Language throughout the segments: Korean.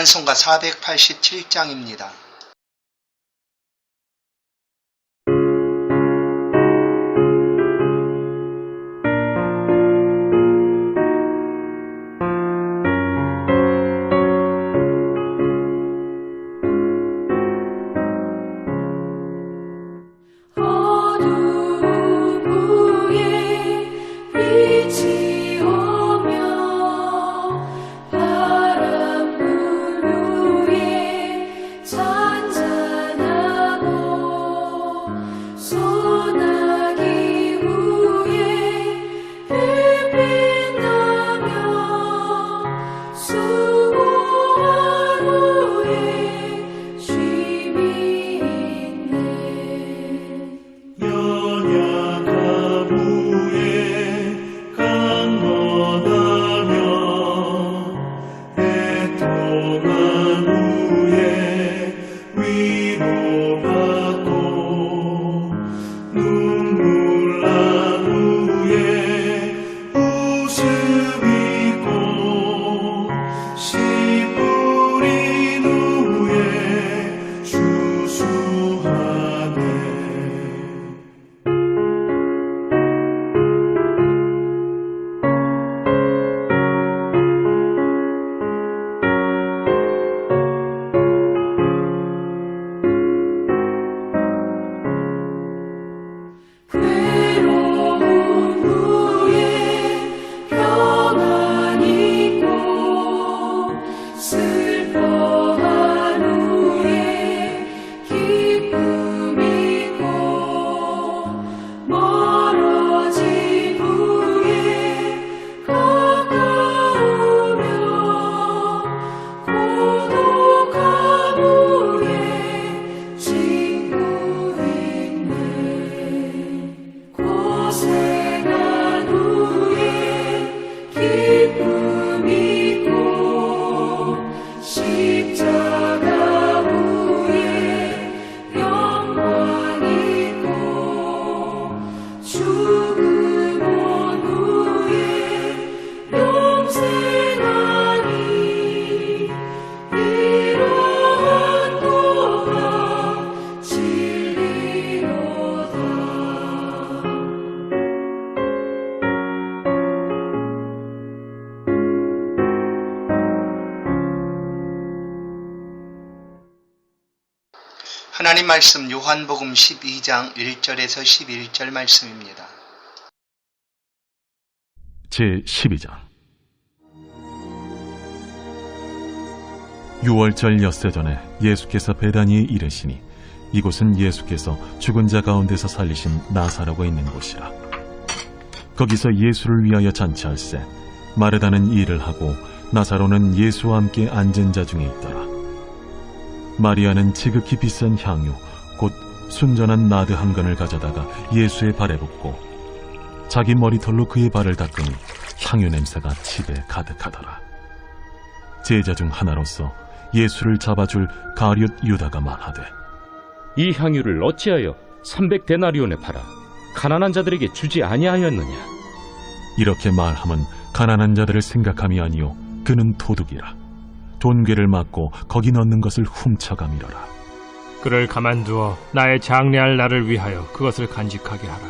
찬송가 487장입니다. 말씀 요한복음 12장 1절에서 11절 말씀입니다. 제 12장. 6월절 엿새 전에 예수께서 베다니에 이르시니 이곳은 예수께서 죽은 자 가운데서 살리신 나사로가 있는 곳이라. 거기서 예수를 위하여 잔치할세 마르다는 일을 하고 나사로는 예수와 함께 앉은 자 중에 있더라 마리아는 지극히 비싼 향유 곧 순전한 나드 한 건을 가져다가 예수의 발에 붓고 자기 머리털로 그의 발을 닦으니 향유 냄새가 집에 가득하더라. 제자 중 하나로서 예수를 잡아줄 가룟 유다가 말하되 이 향유를 어찌하여 300데나리온에 팔아 가난한 자들에게 주지 아니하였느냐 이렇게 말함은 가난한 자들을 생각함이 아니요 그는 도둑이라 돈괴를 맞고 거기 넣는 것을 훔쳐가미러라. 그를 가만두어 나의 장래할 날을 위하여 그것을 간직하게 하라.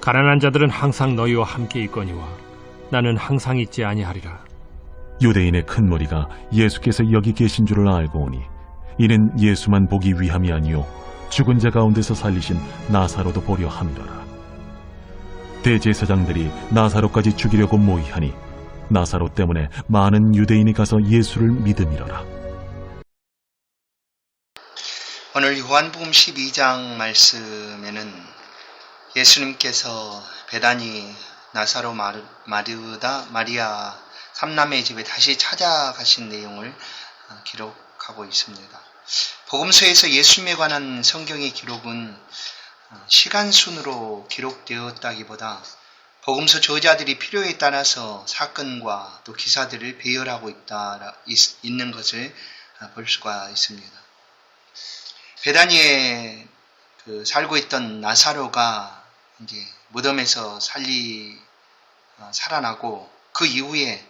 가난한 자들은 항상 너희와 함께 있거니와 나는 항상 있지 아니하리라. 유대인의 큰 무리가 예수께서 여기 계신 줄을 알고 오니 이는 예수만 보기 위함이 아니요 죽은 자 가운데서 살리신 나사로도 보려 함이로라. 대제사장들이 나사로까지 죽이려고 모의하니 나사로 때문에 많은 유대인이 가서 예수를 믿음이로라. 오늘 요한복음 12장 말씀에는 예수님께서 베다니 나사로 마르, 마르다 마리아 삼남의 집에 다시 찾아가신 내용을 어, 기록하고 있습니다. 복음서에서 예수님에 관한 성경의 기록은 어, 시간 순으로 기록되었다기보다 복음서 저자들이 필요에 따라서 사건과 또 기사들을 배열하고 있다, 있, 있는 것을 어, 볼 수가 있습니다. 베다니에 그 살고 있던 나사로가 이제 무덤에서 살리 어, 살아나고 그 이후에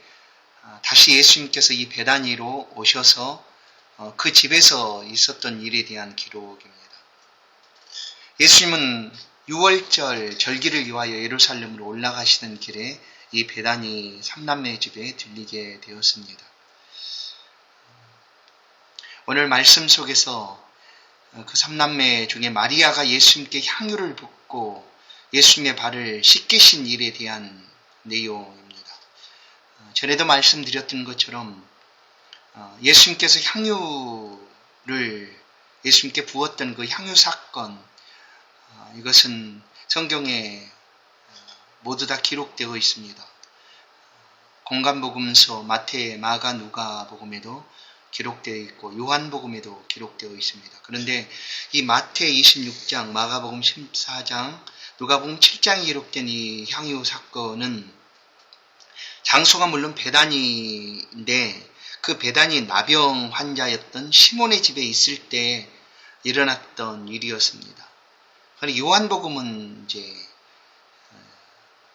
아, 다시 예수님께서 이 베다니로 오셔서 어, 그 집에서 있었던 일에 대한 기록입니다. 예수님은 6월절 절기를 위하여 예루살렘으로 올라가시는 길에 이 베다니 삼남매 집에 들리게 되었습니다. 오늘 말씀 속에서 그 삼남매 중에 마리아가 예수님께 향유를 붓고 예수님의 발을 씻기신 일에 대한 내용입니다. 어, 전에도 말씀드렸던 것처럼 어, 예수님께서 향유를 예수님께 부었던 그 향유 사건 어, 이것은 성경에 모두 다 기록되어 있습니다. 공간복음서 마태, 마가, 누가 복음에도 기록되어 있고 요한복음에도 기록되어 있습니다. 그런데 이 마태 26장, 마가복음 14장, 누가복음 7장에 기록된 이 향유 사건은 장소가 물론 베다니인데 그 베다니 나병 환자였던 시몬의 집에 있을 때 일어났던 일이었습니다. 요한복음은 이제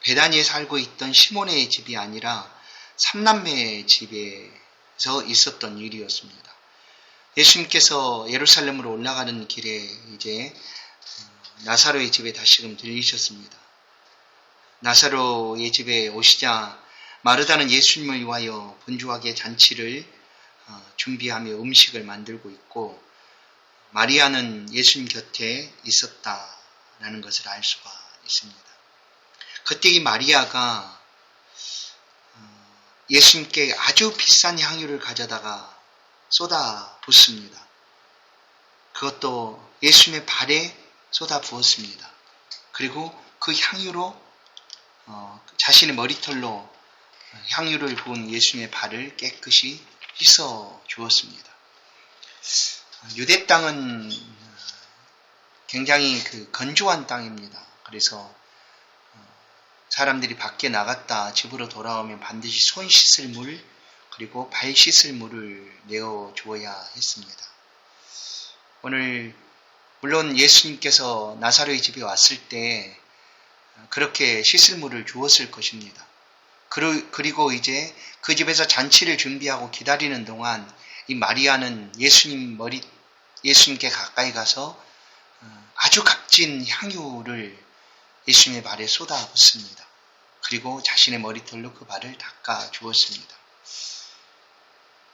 베다니에 살고 있던 시몬의 집이 아니라 삼남매의 집에서 있었던 일이었습니다. 예수님께서 예루살렘으로 올라가는 길에 이제 나사로의 집에 다시금 들리셨습니다. 나사로의 집에 오시자 마르다는 예수님을 위하여 분주하게 잔치를 어, 준비하며 음식을 만들고 있고 마리아는 예수님 곁에 있었다 라는 것을 알 수가 있습니다. 그때 이 마리아가 어, 예수님께 아주 비싼 향유를 가져다가 쏟아 붓습니다. 그것도 예수님의 발에 쏟아 부었습니다. 그리고 그 향유로 어, 자신의 머리털로 향유를 부은 예수님의 발을 깨끗이 씻어 주었습니다. 유대 땅은 굉장히 그 건조한 땅입니다. 그래서 사람들이 밖에 나갔다 집으로 돌아오면 반드시 손 씻을 물 그리고 발 씻을 물을 내어 주어야 했습니다. 오늘 물론 예수님께서 나사로의 집에 왔을 때 그렇게 씻을 물을 주었을 것입니다. 그리고 이제 그 집에서 잔치를 준비하고 기다리는 동안 이 마리아는 예수님 머리, 예수님께 가까이 가서 어, 아주 값진 향유를 예수님의 발에 쏟아 붓습니다. 그리고 자신의 머리털로 그 발을 닦아 주었습니다.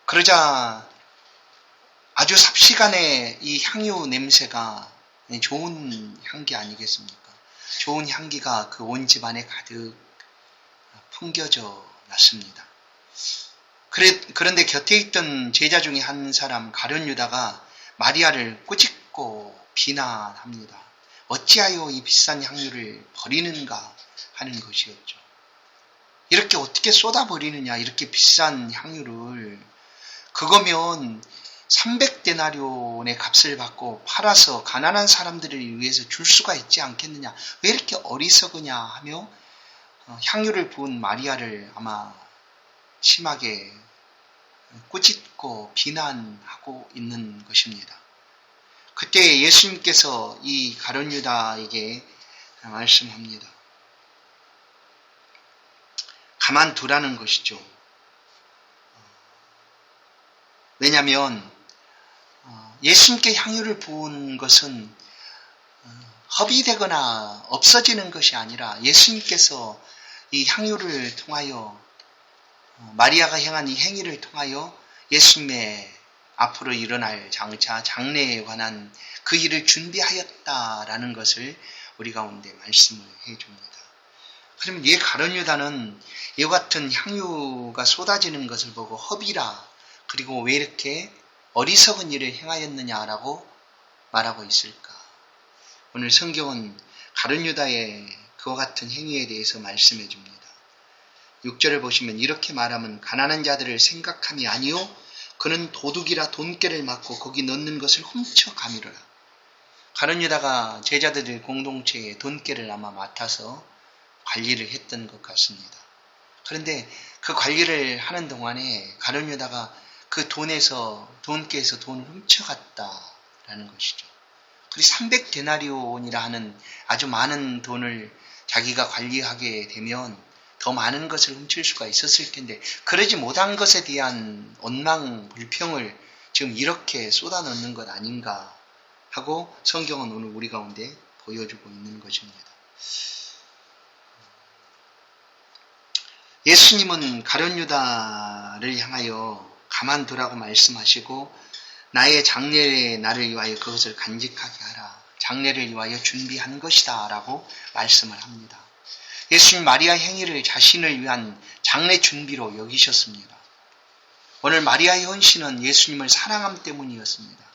그러자 아주 삽시간에 이 향유 냄새가 좋은 향기 아니겠습니까? 좋은 향기가 그 온 집안에 가득 풍겨져 났습니다. 그런데 곁에 있던 제자 중에 한 사람 가룟 유다가 마리아를 꾸 짖고 비난합니다. 어찌하여 이 비싼 향유를 버리는가 하는 것이었죠. 이렇게 어떻게 쏟아버리느냐 이렇게 비싼 향유를 그거면 300데나리온의 값을 받고 팔아서 가난한 사람들을 위해서 줄 수가 있지 않겠느냐 왜 이렇게 어리석으냐 하며 어, 향유를 부은 마리아를 아마 심하게 꾸짖고 비난하고 있는 것입니다. 그때 예수님께서 이 가론유다에게 말씀합니다. 가만두라는 것이죠. 왜냐하면 어, 예수님께 향유를 부은 것은 어, 허비되거나 없어지는 것이 아니라 예수님께서 이 향유를 통하여 어, 마리아가 행한 이 행위를 통하여 예수님의 앞으로 일어날 장차 장래에 관한 그 일을 준비하였다라는 것을 우리 가운데 말씀을 해줍니다. 그러면 이 가론 유다는 이와 같은 향유가 쏟아지는 것을 보고 허비라 그리고 왜 이렇게 어리석은 일을 행하였느냐라고 말하고 있을까? 오늘 성경은 가룟 유다의 그와 같은 행위에 대해서 말씀해 줍니다. 6절을 보시면 이렇게 말하면 가난한 자들을 생각함이 아니요 그는 도둑이라 돈깨를 맞고 거기 넣는 것을 훔쳐 가미르라. 가룟유다가 제자들의 공동체에 돈깨를 아마 맡아서 관리를 했던 것 같습니다. 그런데 그 관리를 하는 동안에 가룟유다가 그 돈에서 돈께에서 돈을 훔쳐갔다라는 것이죠. 그리고 300 데나리온이라 하는 아주 많은 돈을 자기가 관리하게 되면 더 많은 것을 훔칠 수가 있었을 텐데 그러지 못한 것에 대한 원망 불평을 지금 이렇게 쏟아넣는 것 아닌가 하고 성경은 오늘 우리 가운데 보여주고 있는 것입니다. 예수님은 가룟 유다를 향하여 가만두라고 말씀하시고 나의 장례의 나를 위하여 그것을 간직하게 하라. 장례를 위하여 준비한 것이다. 라고 말씀을 합니다. 예수님 마리아 행위를 자신을 위한 장례 준비로 여기셨습니다. 오늘 마리아의 헌신은 예수님을 사랑함 때문이었습니다.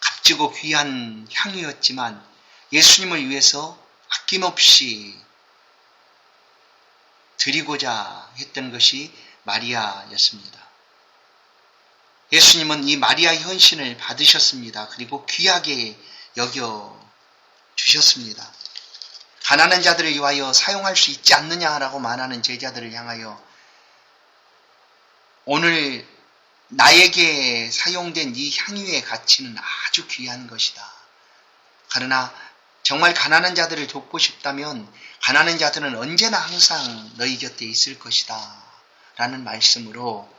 값지고 귀한 향유였지만 예수님을 위해서 아낌없이 드리고자 했던 것이 마리아였습니다. 예수님은 이 마리아의 헌신을 받으셨습니다. 그리고 귀하게 여겨 주셨습니다. 가난한 자들을 위하여 사용할 수 있지 않느냐라고 말하는 제자들을 향하여 오늘 나에게 사용된 이 향유의 가치는 아주 귀한 것이다. 그러나 정말 가난한 자들을 돕고 싶다면 가난한 자들은 언제나 항상 너희 곁에 있을 것이다. 라는 말씀으로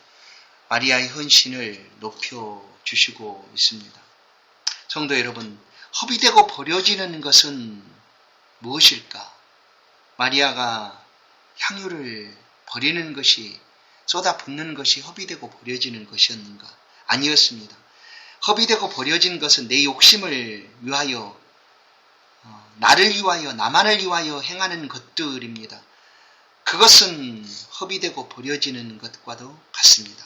마리아의 헌신을 높여 주시고 있습니다. 성도 여러분, 허비되고 버려지는 것은 무엇일까? 마리아가 향유를 버리는 것이 쏟아 붓는 것이 허비되고 버려지는 것이었는가? 아니었습니다. 허비되고 버려진 것은 내 욕심을 위하여 어, 나를 위하여 나만을 위하여 행하는 것들입니다. 그것은 허비되고 버려지는 것과도 같습니다.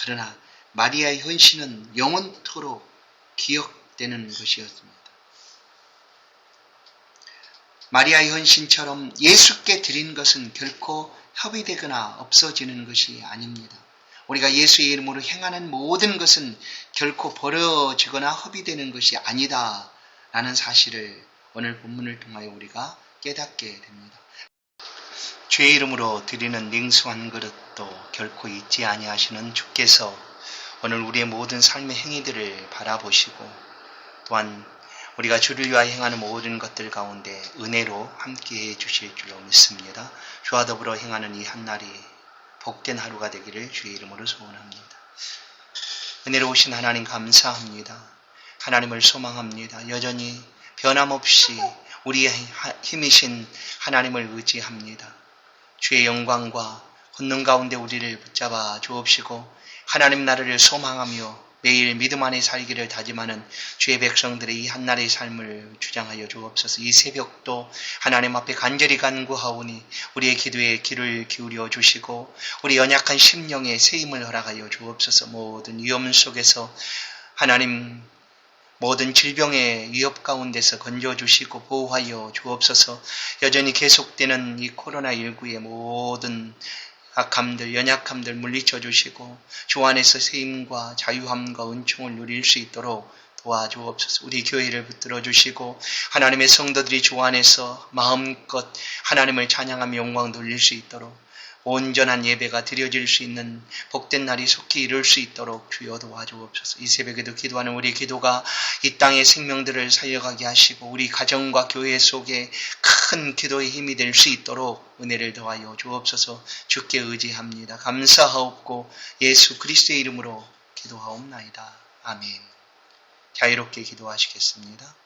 그러나 마리아의 헌신은 영원토록 기억되는 것이었습니다. 마리아의 헌신처럼 예수께 드린 것은 결코 협의되거나 없어지는 것이 아닙니다. 우리가 예수의 이름으로 행하는 모든 것은 결코 버려지거나 허비되는 것이 아니다. 라는 사실을 오늘 본문을 통하여 우리가 깨닫게 됩니다. 죄의 이름으로 드리는 냉수한 그릇도 결코 잊지 아니하시는 주께서 오늘 우리의 모든 삶의 행위들을 바라보시고 또한 우리가 주를 위하여 행하는 모든 것들 가운데 은혜로 함께해 주실 줄로 믿습니다. 주와 더불어 행하는 이 한날이 복된 하루가 되기를 주의 이름으로 소원합니다. 은혜로우신 하나님 감사합니다. 하나님을 소망합니다. 여전히 변함없이 우리의 힘이신 하나님을 의지합니다. 주의 영광과 권능 가운데 우리를 붙잡아 주옵시고 하나님 나라를 소망하며 매일 믿음 안에 살기를 다짐하는 주의 백성들의 이 한날의 삶을 주장하여 주옵소서. 이 새벽도 하나님 앞에 간절히 간구하오니 우리의 기도에 귀를 기울여 주시고 우리 연약한 심령에 새 힘을 허락하여 주옵소서. 모든 위험 속에서 하나님 모든 질병의 위협 가운데서 건져주시고 보호하여 주옵소서 여전히 계속되는 이 코로나19의 모든 악함들, 연약함들 물리쳐 주시고 주 안에서 세임과 자유함과 은총을 누릴 수 있도록 도와주옵소서. 우리 교회를 붙들어 주시고 하나님의 성도들이 주 안에서 마음껏 하나님을 찬양하며 영광 돌릴 수 있도록 온전한 예배가 드려질 수 있는 복된 날이 속히 이룰 수 있도록 주여 도와주옵소서. 이 새벽에도 기도하는 우리 기도가 이 땅의 생명들을 살려가게 하시고 우리 가정과 교회 속에 큰 기도의 힘이 될 수 있도록 은혜를 더하여 주옵소서. 주께 의지합니다. 감사하옵고 예수 그리스도의 이름으로 기도하옵나이다. 아멘. 자유롭게 기도하시겠습니다.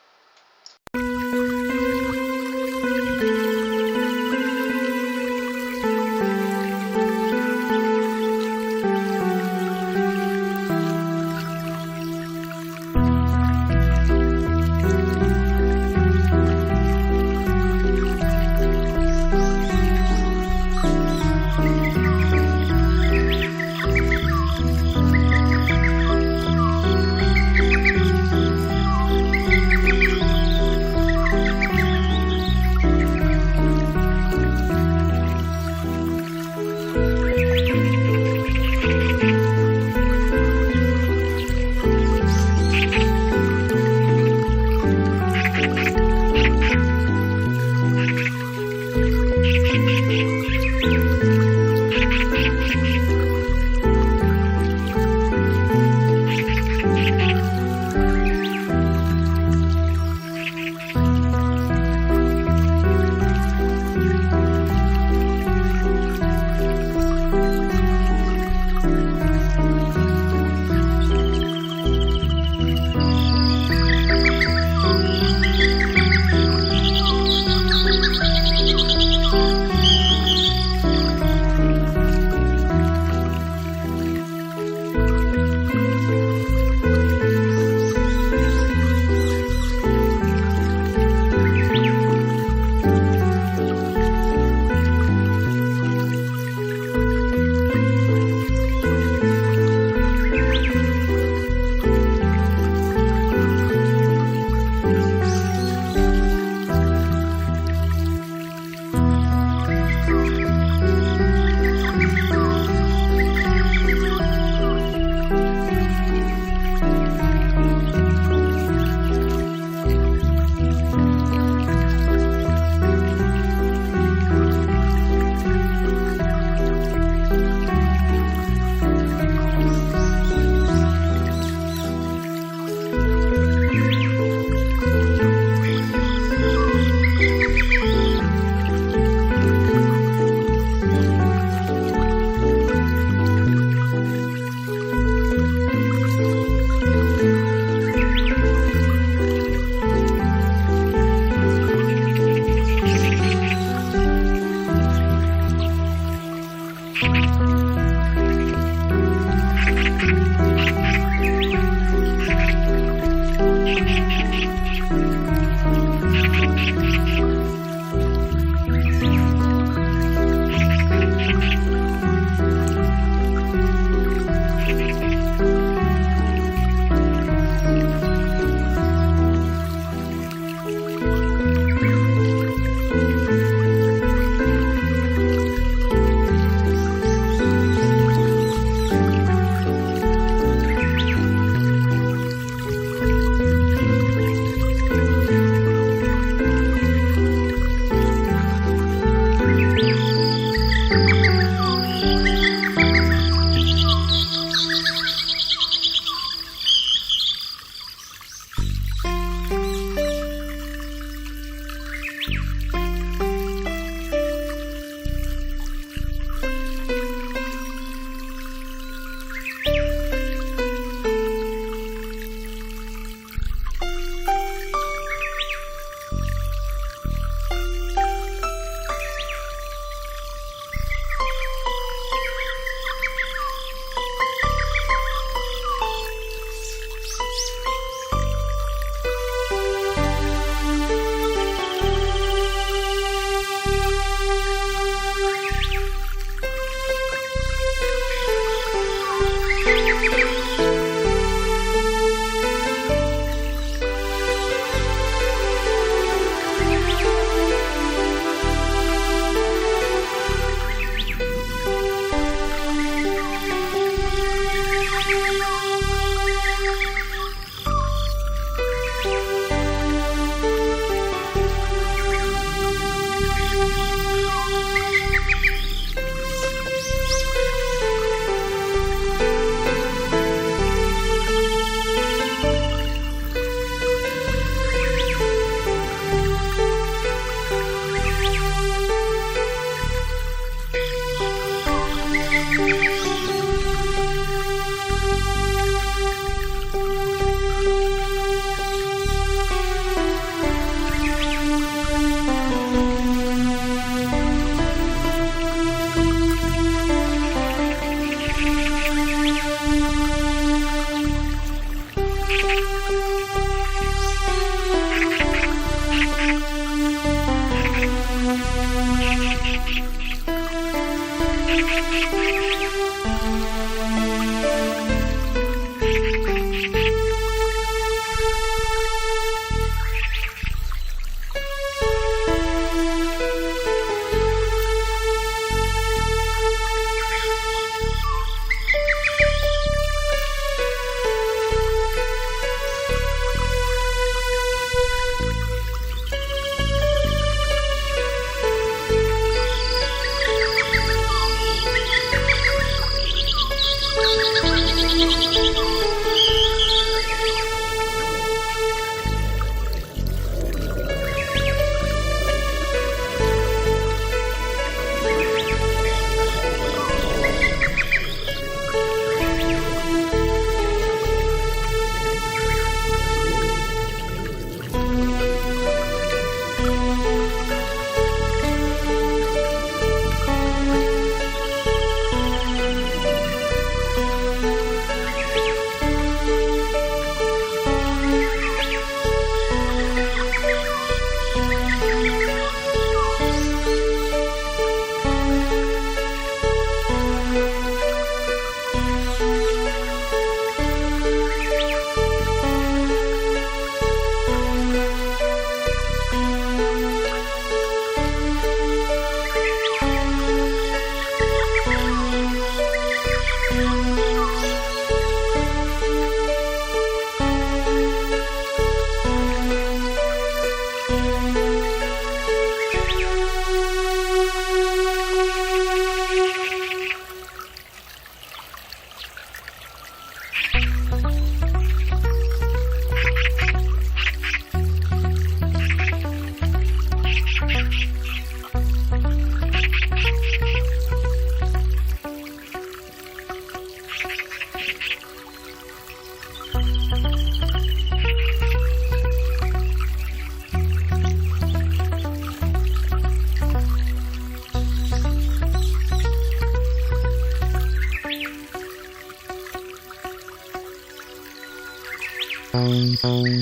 Um...